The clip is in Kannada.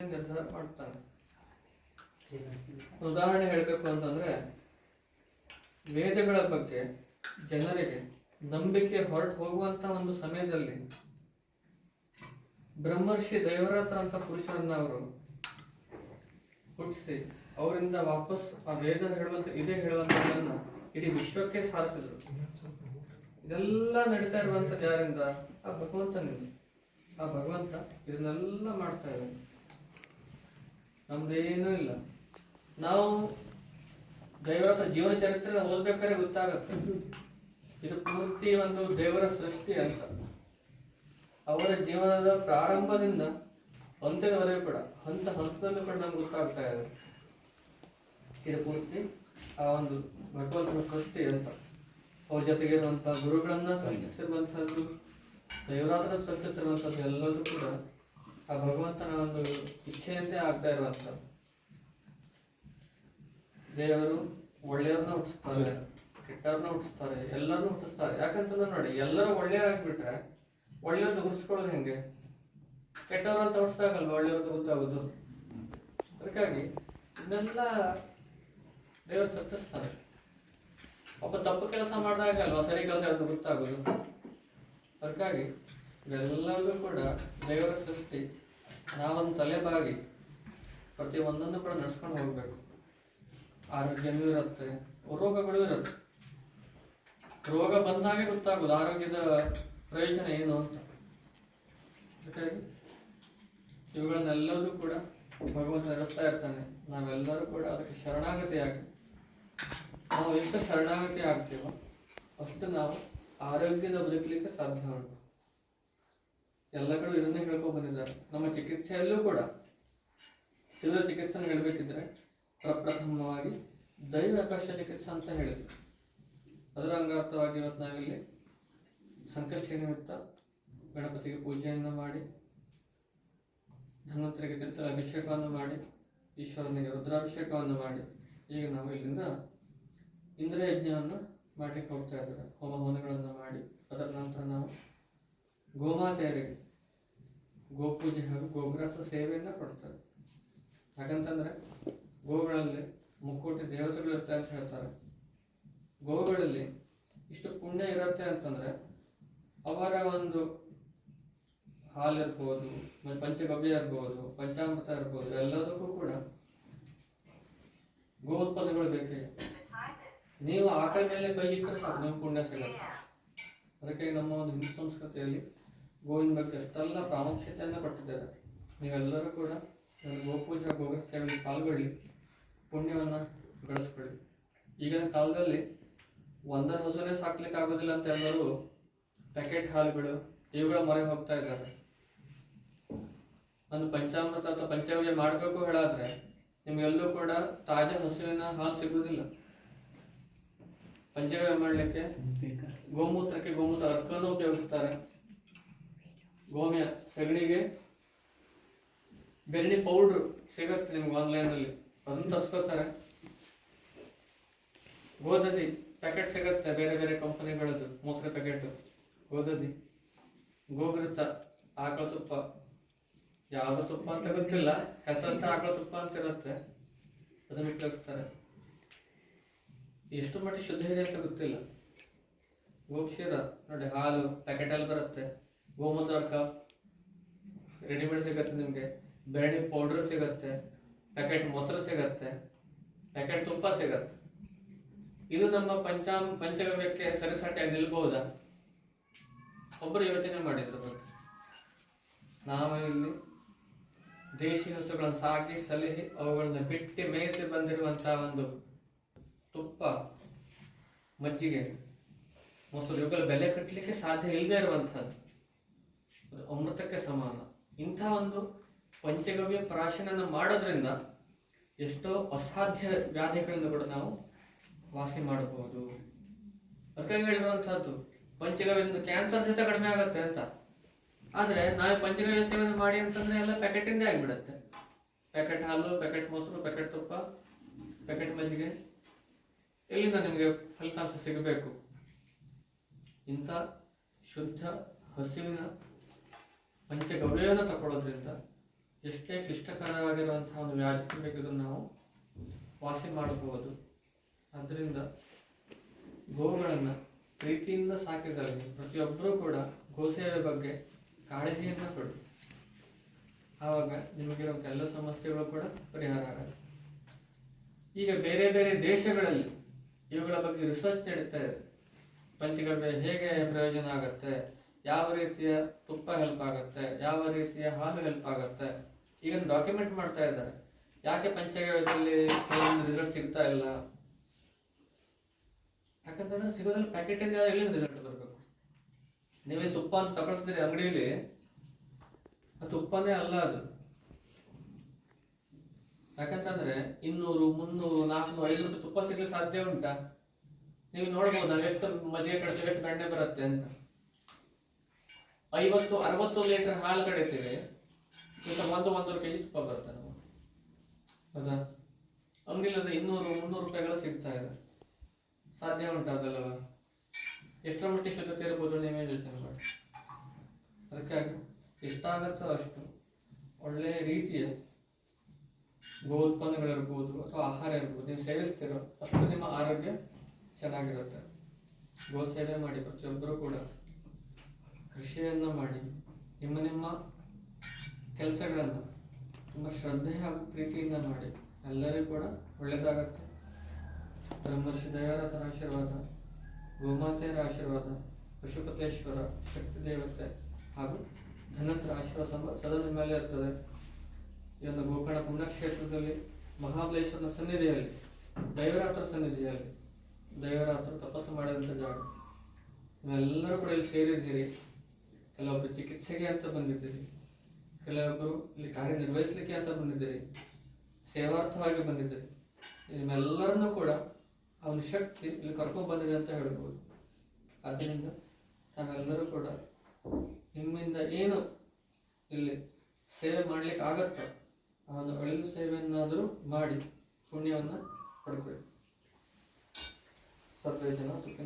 ನಿರ್ಧಾರ ಮಾಡ್ತಾನೆ. ಉದಾಹರಣೆ ಹೇಳಬೇಕು ಅಂತಂದ್ರೆ, ವೇದಗಳ ಬಗ್ಗೆ ಜನರಿಗೆ ನಂಬಿಕೆ ಹೊರಟು ಹೋಗುವಂತ ಒಂದು ಸಮಯದಲ್ಲಿ ಬ್ರಹ್ಮರ್ಷಿ ದೈವರಾತ್ರ ಅಂತ ಪುರುಷರನ್ನ ಅವರು ಹುಟ್ಟಿಸಿ, ಅವರಿಂದ ವಾಪಸ್ ಆ ವೇದ ಹೇಳುವಂತ, ಇದೇ ಹೇಳುವಂತದನ್ನ ಇಡೀ ವಿಶ್ವಕ್ಕೆ ಸಾರಿಸಿದ್ರು. ಇದೆಲ್ಲ ನಡೀತಾ ಇರುವಂತ ಯಾರಿಂದ ಆ ಭಗವಂತನಿಂದ, ಆ ಭಗವಂತ ಇದನ್ನೆಲ್ಲ ಮಾಡ್ತಾ ಇದ್ದಾನೆ. ನಮ್ದೇನೂ ಇಲ್ಲ. ನಾವು ದೈವದ ಜೀವನ ಚರಿತ್ರೆ ಓದ್ಬೇಕಾದ್ರೆ ಗೊತ್ತಾಗತ್ತೆ. ಇದು ಪೂರ್ತಿ ಒಂದು ದೇವರ ಸೃಷ್ಟಿ ಅಂತ. ಅವರ ಜೀವನದ ಪ್ರಾರಂಭದಿಂದ ಅಂತ್ಯದವರೆಗೂ ಕೂಡ, ಹಂತ ಹಂತದಲ್ಲೂ ಕೂಡ ನಮ್ಗೆ ಗೊತ್ತಾಗ್ತಾ ಇದೆ. ಇದು ಪೂರ್ತಿ ಆ ಒಂದು ಭಗವಂತನ ಸೃಷ್ಟಿ ಅಂತ. ಅವ್ರ ಜೊತೆಗೆ ಇರುವಂತಹ ಗುರುಗಳನ್ನ ಸೃಷ್ಟಿಸಿರುವಂತಹದ್ದು ದೈವರಾತ್ರ ಸೃಷ್ಟಿಸಿರುವಂತಹದ್ದು ಎಲ್ಲದೂ ಕೂಡ ಆ ಭಗವಂತನ ಒಂದು ಇಚ್ಛೆಯಂತೆ ಆಗ್ತಾ ಇರುವಂಥದ್ದು. ದೇವರು ಒಳ್ಳೆಯವ್ರನ್ನ ಹುಟ್ಟಿಸ್ತಾರೆ, ಕೆಟ್ಟವ್ರನ್ನ ಹುಟ್ಟಿಸ್ತಾರೆ, ಎಲ್ಲರನ್ನೂ ಹುಟ್ಟಿಸ್ತಾರೆ. ಯಾಕಂತಂದ್ರೆ ನೋಡಿ, ಎಲ್ಲರೂ ಒಳ್ಳೆಯ ಆಗಿಬಿಟ್ರೆ ಒಳ್ಳೆಯವ್ರದ್ದು ಗುರುಸ್ಕೊಳ್ಳೋದು ಹೆಂಗೆ? ಕೆಟ್ಟವ್ರು ಅಂತ ಹುಟ್ಟಿಸ್ದಾಗಲ್ವ ಒಳ್ಳೆಯವ್ರದ್ದು ಗೊತ್ತಾಗೋದು ಅದಕ್ಕಾಗಿ ಇದನ್ನೆಲ್ಲ ದೇವರು ಸತ್ತಿಸ್ತಾರೆ ಒಬ್ಬ ತಪ್ಪು ಕೆಲಸ ಮಾಡಿದಾಗ ಅಲ್ವಾ ಸರಿ ಕೆಲಸ ಅದು ಗೊತ್ತಾಗೋದು ಅದಕ್ಕಾಗಿ ಇವೆಲ್ಲವೂ ಕೂಡ ದೇವರ ಸೃಷ್ಟಿ. ನಾವೊಂದು ತಲೆಬಾಗಿ ಪ್ರತಿ ಒಂದನ್ನು ಕೂಡ ನಡ್ಸ್ಕೊಂಡು ಹೋಗ್ಬೇಕು. ಆರೋಗ್ಯನೂ ಇರುತ್ತೆ, ರೋಗಗಳು ಇರುತ್ತೆ. ರೋಗ ಬಂದಾಗೆ ಗೊತ್ತಾಗೋದು, ಆರೋಗ್ಯದ ಪ್ರಯೋಜನ ಏನು ಅಂತ. ಇವುಗಳನ್ನೆಲ್ಲದೂ ಕೂಡ ಭಗವಂತ ನಡೆಸ್ತಾ ಇರ್ತಾನೆ. ನಾವೆಲ್ಲರೂ ಕೂಡ ಅದಕ್ಕೆ ಶರಣಾಗತಿ ಆಗಿ ನಾವು ಎಷ್ಟು ಶರಣಾಗತಿ ಆಗ್ತೀವೋ ಅಷ್ಟು ನಾವು ಆರೋಗ್ಯದ ಬದುಕಲಿಕ್ಕೆ ಸಾಧ್ಯ ಎಲ್ಲ ಕಡೆ ಇದನ್ನೇ ಹೇಳ್ಕೊಂಡು ಬಂದಿದ್ದಾರೆ. ನಮ್ಮ ಚಿಕಿತ್ಸೆಯಲ್ಲೂ ಕೂಡ ಎಲ್ಲ ಚಿಕಿತ್ಸೆ ಹೇಳಬೇಕಿದ್ರೆ ಪ್ರಪ್ರಥಮವಾಗಿ ದೈವಕಾಶ ಚಿಕಿತ್ಸೆ ಅಂತ ಹೇಳಿದ್ರು. ಅದರ ಅಂಗಾರ್ಥವಾಗಿ ಇವತ್ತು ನಾವಿಲ್ಲಿ ಸಂಕಷ್ಟ ನಿಮಿತ್ತ ಗಣಪತಿಗೆ ಪೂಜೆಯನ್ನು ಮಾಡಿ, ಧನ್ವಂತರಿಗೆ ತೀರ್ಥ ಅಭಿಷೇಕವನ್ನು ಮಾಡಿ, ಈಶ್ವರನಿಗೆ ರುದ್ರಾಭಿಷೇಕವನ್ನು ಮಾಡಿ, ಈಗ ನಾವು ಇಲ್ಲಿಂದ ಇಂದ್ರ ಯಜ್ಞವನ್ನು ಮಾಡಲಿಕ್ಕೆ ಹೋಗ್ತಾ ಇದ್ದಾರೆ ಹೋಮ ಹವನಗಳನ್ನು ಮಾಡಿ, ಅದರ ನಂತರ ನಾವು ಗೋಮಾತೆಯರಿಗೆ ಗೋಪೂಜೆ ಹಾಗೂ ಗೋಗ್ರಾಸ ಸೇವೆಯನ್ನು ಕೊಡ್ತಾರೆ. ಯಾಕಂತಂದ್ರೆ ಗೋಗಳಲ್ಲಿ ಮುಕ್ಕೋಟಿ ದೇವತೆಗಳು ಇರ್ತಾರೆ ಅಂತ ಹೇಳ್ತಾರೆ. ಗೋಗಳಲ್ಲಿ ಇಷ್ಟು ಪುಣ್ಯ ಇರುತ್ತೆ ಅಂತಂದ್ರೆ ಅವರ ಒಂದು ಹಾಲಿರ್ಬೋದು ಪಂಚಗವ್ಯ ಇರ್ಬೋದು, ಪಂಚಾಮೃತ ಇರ್ಬೋದು, ಎಲ್ಲದಕ್ಕೂ ಕೂಡ ಗೋ ಉತ್ಪನ್ನಗಳು ಬೇಕೇ. ನೀವು ಆಕಳ ಮೇಲೆ ಕೈ ಇಟ್ಟರೆ ಸಾಕು ನಿಮ್ಮ ಪುಣ್ಯ ಸಿಗುತ್ತೆ ಅದಕ್ಕೆ ನಮ್ಮ ಒಂದು ಹಿಂದೂ ಸಂಸ್ಕೃತಿಯಲ್ಲಿ ಗೋವಿನ ಬಗ್ಗೆ ಅಷ್ಟೆಲ್ಲ ಪ್ರಾಮುಖ್ಯತೆಯನ್ನು ಕೊಟ್ಟಿದ್ದಾರೆ. ನೀವೆಲ್ಲರೂ ಕೂಡ ಗೋಪೂಜಾ ಗೋಗರ್ ಸೇವೆಯಲ್ಲಿ ಪಾಲ್ಗೊಳ್ಳಿ ಪುಣ್ಯವನ್ನು ಬೆಳೆಸ್ಕೊಳ್ಳಿ ಈಗಿನ ಕಾಲದಲ್ಲಿ ಒಂದರ ಹಸುನೇ ಸಾಕ್ಲಿಕ್ಕೆ ಆಗೋದಿಲ್ಲ ಅಂತ ಎಲ್ಲರೂ ಪ್ಯಾಕೆಟ್ ಹಾಲುಗಳು ಇವುಗಳ ಮೊರೆ ಹೋಗ್ತಾ ಇದ್ದಾರೆ. ಒಂದು ಪಂಚಾಮೃತ ಅಥವಾ ಪಂಚಾಮೃತ ಮಾಡಬೇಕು ಹೇಳಾದ್ರೆ ನಿಮ್ಗೆಲ್ಲೂ ಕೂಡ ತಾಜಾ ಹಸುವಿನ ಹಾಲು ಸಿಗುವುದಿಲ್ಲ. ಪಂಚಾಮೃತ ಮಾಡಲಿಕ್ಕೆ ಗೋಮೂತ್ರಕ್ಕೆ ಗೋಮೂತ್ರ ಅರ್ಕನ್ನು ಉಪಯೋಗಿಸ್ತಾರೆ. ಗೋಮ್ಯ ಸಗಣಿಗೆ ಬೆರಣಿ ಪೌಡ್ರು ಸಿಗತ್ತೆ ನಿಮ್ಗೆ ಆನ್ಲೈನಲ್ಲಿ ಅದನ್ನು ತರ್ಸ್ಕೊತಾರೆ. ಗೋದದಿ ಪ್ಯಾಕೆಟ್ ಸಿಗುತ್ತೆ ಬೇರೆ ಬೇರೆ ಕಂಪನಿಗಳದ್ದು ಮೊಸರು ಪ್ಯಾಕೆಟ್ ಗೋದದಿ ಗೋಗೃತ ಆಕಳ ತುಪ್ಪ. ಯಾವ ತುಪ್ಪ ಅಂತ ಗೊತ್ತಿಲ್ಲ ಹೆಸರಷ್ಟ ಆಕಳ ತುಪ್ಪ ಅಂತ ಇರುತ್ತೆ. ಅದನ್ನು ಉಪಯೋಗಿಸ್ತಾರೆ. ಎಷ್ಟು ಮಟ್ಟಿಗೆ ಶುದ್ಧ ಇದೆ ಅಂತ ಗೊತ್ತಿಲ್ಲ. ಗೋಕ್ಷೀರ ನೋಡಿ ಹಾಲು ಪ್ಯಾಕೆಟಲ್ಲಿ ಬರುತ್ತೆ. ಗೋಮೂತ್ರಕ ರೆಡಿಮೇಡ್ ಸಿಗತ್ತೆ ನಿಮಗೆ. ಬೆರಣಿ ಪೌಡ್ರ್ ಸಿಗತ್ತೆ. ಪ್ಯಾಕೆಟ್ ಮೊಸರು ಸಿಗತ್ತೆ. ಪ್ಯಾಕೆಟ್ ತುಪ್ಪ ಸಿಗತ್ತೆ. ಇದು ನಮ್ಮ ಪಂಚಾಮ್ ಪಂಚಗವ್ಯಕ್ಕೆ ಸರಿಸಾಟಿಯಾಗಿ ನಿಲ್ಬಹುದಾ ಒಬ್ಬರು ಯೋಚನೆ ಮಾಡಿದ್ರು ಬಗ್ಗೆ. ನಾವು ಇಲ್ಲಿ ದೇಶಿ ಹಸುಗಳನ್ನು ಸಾಕಿ, ಸಲಹಿ, ಅವುಗಳನ್ನು ಬಿಟ್ಟು ಮೇಯಿಸಿ ಬಂದಿರುವಂತಹ ಒಂದು ತುಪ್ಪ ಮಜ್ಜಿಗೆ. ಮೊಸರು ಇವುಗಳ ಬೆಲೆ ಕಟ್ಟಲಿಕ್ಕೆ ಸಾಧ್ಯ ಇಲ್ಲದೆ ಇರುವಂಥದ್ದು ಅಮೃತಕ್ಕೆ ಸಮಾನ. ಇಂಥ ಒಂದು ಪಂಚಗವ್ಯ ಪ್ರಾಶನನ ಮಾಡೋದ್ರಿಂದ ಎಷ್ಟೋ ಅಸಾಧ್ಯ ವ್ಯಾಧಿಗಳನ್ನು ಕೂಡ ನಾವು ವಾಸಿ ಮಾಡಬಹುದು. ಅದಕ್ಕಾಗಿ ಹೇಳಿರುವಂತಹದ್ದು ಪಂಚಗವ್ಯದಿಂದ ಕ್ಯಾನ್ಸರ್ ಸಹಿತ ಕಡಿಮೆ ಆಗುತ್ತೆ ಅಂತ. ಆದರೆ ನಾವು ಪಂಚಗವ್ಯ ಸೇವನೆ ಮಾಡಿ ಅಂತಂದ್ರೆ ಎಲ್ಲ ಪ್ಯಾಕೆಟಿಂದ ಆಗಿಬಿಡುತ್ತೆ. ಪ್ಯಾಕೆಟ್ ಹಾಲು, ಪ್ಯಾಕೆಟ್ ಮೊಸರು, ಪ್ಯಾಕೆಟ್ ತುಪ್ಪ, ಪ್ಯಾಕೆಟ್ ಮಜ್ಜಿಗೆ, ಎಲ್ಲಿಂದ ನಿಮಗೆ ಫಲಿತಾಂಶ ಸಿಗಬೇಕು? ಇಂಥ ಶುದ್ಧ ಹಸಿವಿನ ಪಂಚಗವ್ಯವನ್ನು ತಗೊಳ್ಳೋದ್ರಿಂದ ಎಷ್ಟೇ ಕ್ಲಿಷ್ಟಕರವಾಗಿರುವಂತಹ ಒಂದು ವ್ಯಾಧಿ ಬೇಕಿದ್ರು ನಾವು ವಾಸಿ ಮಾಡಬಹುದು. ಅದರಿಂದ ಗೋವುಗಳನ್ನು ಪ್ರೀತಿಯಿಂದ ಸಾಕಿದರೆ ಪ್ರತಿಯೊಬ್ಬರೂ ಕೂಡ ಗೋಸೇವೆ ಬಗ್ಗೆ ಕಾಳಜಿಯನ್ನು ಕೊಡಿ. ಆವಾಗ ನಿಮಗಿರುವಂಥ ಎಲ್ಲ ಸಮಸ್ಯೆಗಳು ಕೂಡ ಪರಿಹಾರ ಆಗುತ್ತೆ. ಈಗ ಬೇರೆ ಬೇರೆ ದೇಶಗಳಲ್ಲಿ ಇವುಗಳ ಬಗ್ಗೆ ರಿಸರ್ಚ್ ನಡೀತಾ ಇದೆ. ಪಂಚಗವ್ಯ ಹೇಗೆ ಪ್ರಯೋಜನ ಆಗುತ್ತೆ? ಯಾವ ರೀತಿಯ ತುಪ್ಪ ಹೆಲ್ಪ್ ಆಗುತ್ತೆ, ಯಾವ ರೀತಿಯ ಹಾಲು ಹೆಲ್ಪ್ ಆಗುತ್ತೆ ಈಗ ಡಾಕ್ಯುಮೆಂಟ್ ಮಾಡ್ತಾ ಇದ್ದಾರೆ. ಯಾಕೆ ಪಂಚಾಯತಿಯಲ್ಲಿ ಕೆಲವೊಂದು ರಿಸಲ್ಟ್ ಸಿಗ್ತಾ ಇಲ್ಲ? ಯಾಕಂತಂದ್ರೆ ಸಿಗೋದ್ರಲ್ಲಿ ಪ್ಯಾಕೆಟ್ ಇಂದ ಎಲ್ಲಿಂದ ರಿಸಲ್ಟ್ ಬರಬೇಕು. ನೀವೇ ತುಪ್ಪ ಅಂತ ತಗೊಳ್ತಿದ್ರಿ ಅಂಗಡಿಯಲ್ಲಿ, ಆ ತುಪ್ಪನೇ ಅಲ್ಲ ಅದು. ಯಾಕಂತಂದ್ರೆ ಇನ್ನೂರು, ಮುನ್ನೂರು, ನಾಲ್ಕುನೂರು ಐನೂರು ತುಪ್ಪ ಸಿಗ್ಲಿಕ್ಕೆ ಸಾಧ್ಯ ಉಂಟಾ? ನೀವು ನೋಡ್ಬೋದು ನಾವು ಎಷ್ಟು ಮಜ್ಜಿಗೆ ಕಳಿಸಿ ಎಷ್ಟು ಬೆಣ್ಣೆ ಬರುತ್ತೆ ಅಂತ. ಐವತ್ತು, ಅರವತ್ತು ಲೀಟರ್ ಹಾಲು ಕಡಿತೀವಿ. ಒಂದು ಒಂದು ರೂಪಾಯಿ ತುಪ್ಪ ಬರುತ್ತೆ ನಾವು ಹೌದಾ? ಅಂಗಡಿಲದ ಇನ್ನೂರು, ಮುನ್ನೂರು ರೂಪಾಯಿಗಳು ಸಿಗ್ತಾ ಇದೆ. ಸಾಧ್ಯ ಉಂಟು ಅದಲ್ಲವ? ಎಷ್ಟರ ಮಟ್ಟಿಗೆ ಶುದ್ಧತೆ ಇರ್ಬೋದು ನೀವೇ ಯೋಚನೆ ಮಾಡಿ. ಅದಕ್ಕಾಗಿ ಎಷ್ಟಾಗತ್ತೋ ಅಷ್ಟು ಒಳ್ಳೆಯ ರೀತಿಯ ಗೋ ಉತ್ಪನ್ನಗಳಿರ್ಬೋದು ಅಥವಾ ಆಹಾರ ಇರ್ಬೋದು, ನೀವು ಸೇವಿಸ್ತಿರೋ ಅಷ್ಟು ನಿಮ್ಮ ಆರೋಗ್ಯ ಚೆನ್ನಾಗಿರುತ್ತೆ. ಗೋ ಸೇವೆ ಮಾಡಿ ಪ್ರತಿಯೊಬ್ಬರು ಕೂಡ. ಕೃಷಿಯನ್ನು ಮಾಡಿ ನಿಮ್ಮ ನಿಮ್ಮ ಕೆಲಸಗಳನ್ನು ತುಂಬ ಶ್ರದ್ಧೆ ಹಾಗೂ ಪ್ರೀತಿಯಿಂದ ಮಾಡಿ. ಎಲ್ಲರಿಗೂ ಕೂಡ ಒಳ್ಳೆಯದಾಗತ್ತೆ ಬ್ರಹ್ಮರ್ಷಿ ದಯಾರಥನ ಆಶೀರ್ವಾದ, ಗೋಮಾತೆಯರ ಆಶೀರ್ವಾದ, ಪಶುಪತೇಶ್ವರ ಶಕ್ತಿ ದೇವತೆ ಹಾಗೂ ಧನಂತರ ಆಶೀರ್ವಾದ ಸದಾ ನಿಮ್ಮ ಮೇಲೆ ಇರ್ತದೆ. ಈ ಒಂದು ಗೋಕರ್ಣ ಪುಣ್ಯಕ್ಷೇತ್ರದಲ್ಲಿ ಮಹಾಬಲೇಶ್ವರನ ಸನ್ನಿಧಿಯಲ್ಲಿ, ದೈವರಾತ್ರ ಸನ್ನಿಧಿಯಲ್ಲಿ, ದೈವರಾತ್ರ ತಪಸ್ಸು ಮಾಡಿದಂಥ ಜಾಗ. ನೀವೆಲ್ಲರೂ ಕೂಡ ಇಲ್ಲಿ ಸೇರಿದ್ದೀರಿ. ಕೆಲವೊಬ್ಬರು ಚಿಕಿತ್ಸೆಗೆ ಅಂತ ಬಂದಿದ್ದೀರಿ ಕೆಲವೊಬ್ಬರು ಇಲ್ಲಿ ಕಾರ್ಯನಿರ್ವಹಿಸಲಿಕ್ಕೆ ಅಂತ ಬಂದಿದ್ದೀರಿ, ಸೇವಾರ್ಥವಾಗಿ ಬಂದಿದ್ದೀರಿ, ನಿಮ್ಮೆಲ್ಲರನ್ನೂ ಕೂಡ ಅವನ ಶಕ್ತಿ ಇಲ್ಲಿ ಕರ್ಕೊಂಡು ಬಂದಿದೆ ಅಂತ ಹೇಳ್ಬೋದು ಆದ್ದರಿಂದ ತಾವೆಲ್ಲರೂ ಕೂಡ ನಿಮ್ಮಿಂದ ಏನು ಇಲ್ಲಿ ಸೇವೆ ಮಾಡ್ಲಿಕ್ಕೆ ಆಗತ್ತೋ ಆ ಒಂದು ಅಳಿಲು ಸೇವೆಯನ್ನಾದರೂ ಮಾಡಿ ಪುಣ್ಯವನ್ನು ಪಡ್ಕೊಳ್ಳಿ ಸತ್ವೇ ಜನ ಸುಖ.